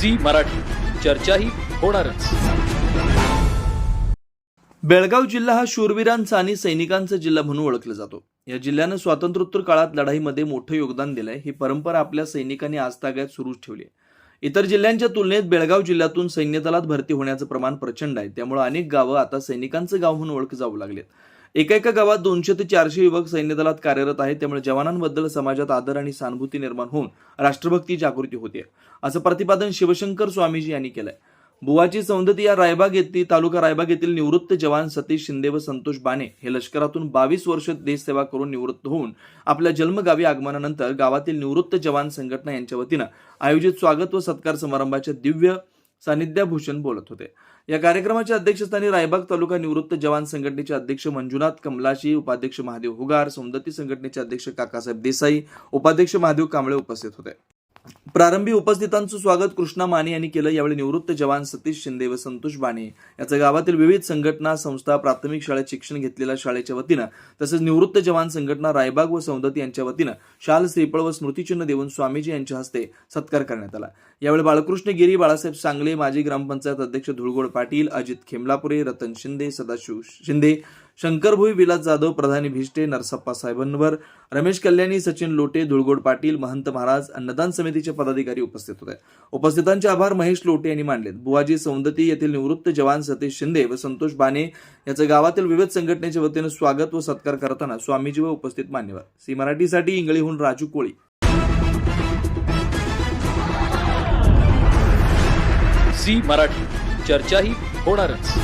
Zee Marathi. चर्चाही होणारच. बेळगाव जिल्हा हा शूरवीरांचा आणि सैनिकांचा जिल्हा म्हणून ओळखला जातो. या जिल्ह्यानं स्वातंत्र्योत्तर काळात लढाईमध्ये मोठं योगदान दिलंय. ही परंपरा आपल्या सैनिकांनी आजतागायत सुरूच ठेवली आहे. इतर जिल्ह्यांच्या तुलनेत बेळगाव जिल्ह्यातून सैन्य दलात भरती होण्याचं प्रमाण प्रचंड आहे. त्यामुळे अनेक गावं आता सैनिकांचं गाव म्हणून ओळख जाऊ लागलेत. एका एका गावात दोनशे ते चारशे युवक सैन्य दलात कार्यरत आहेत. त्यामुळे जवानांबद्दल समाजात आदर आणि सहानुभूती निर्माण होऊन राष्ट्रभक्ती जागृती होते. असं प्रतिपादन शिवशंकर स्वामीजी यांनी केलंय. बुवाची सौंदती या रायबाग येथील तालुका रायबाग येथील निवृत्त जवान सतीश शिंदे व संतोष बाणे हे लष्करातून बावीस वर्ष देशसेवा करून निवृत्त होऊन आपल्या जन्मगावी आगमनानंतर गावातील निवृत्त जवान संघटना यांच्या वतीनं आयोजित स्वागत व सत्कार समारंभाच्या दिव्य सानिध्याभूषण बोलत होते. या कार्यक्रमाच्या अध्यक्षस्थानी रायबाग तालुका निवृत्त जवान संघटनेचे अध्यक्ष मंजुनाथ कमलाशी उपाध्यक्ष महादेव हुगार सौंदती संघटनेचे अध्यक्ष काकासाहेब देसाई उपाध्यक्ष महादेव कांबळे उपस्थित होते. प्रारंभी उपस्थितांचं स्वागत कृष्णा माने यांनी केलं. यावेळी निवृत्त जवान सतीश शिंदे व संतोष बाणे याचं गावातील विविध संघटना संस्था प्राथमिक शाळेत शिक्षण घेतलेल्या शाळेच्या वतीनं तसंच निवृत्त जवान संघटना रायबाग व सौंदती यांच्या वतीनं शाल श्रीफळ व स्मृतिचिन्ह देऊन स्वामीजी यांच्या हस्ते सत्कार करण्यात आला. यावेळी बाळकृष्ण गिरी बाळासाहेब सांगले माजी ग्रामपंचायत अध्यक्ष धुळगोड पाटील अजित खेमलापुरे रतन शिंदे सदाशिव शिंदे शंकरभोई विलास जाधव प्रधानी भिष्टे नरसप्पा साहेबांवर रमेश कल्याणी सचिन लोटे धुळगोड पाटील महंत महाराज अन्नदान समितीचे पदाधिकारी उपस्थित होते. उपस्थितांचे आभार महेश लोटे यांनी मानलेत. बुवाजी सौंदती येथील निवृत्त जवान सतीश शिंदे व संतोष बाणे याचं गावातील विविध संघटनेच्या वतीनं स्वागत व सत्कार करताना स्वामीजी व उपस्थित मान्यवर. सी मराठीसाठी इंगळीहून राजू कोळी. सी मराठी. चर्चाही होणारच.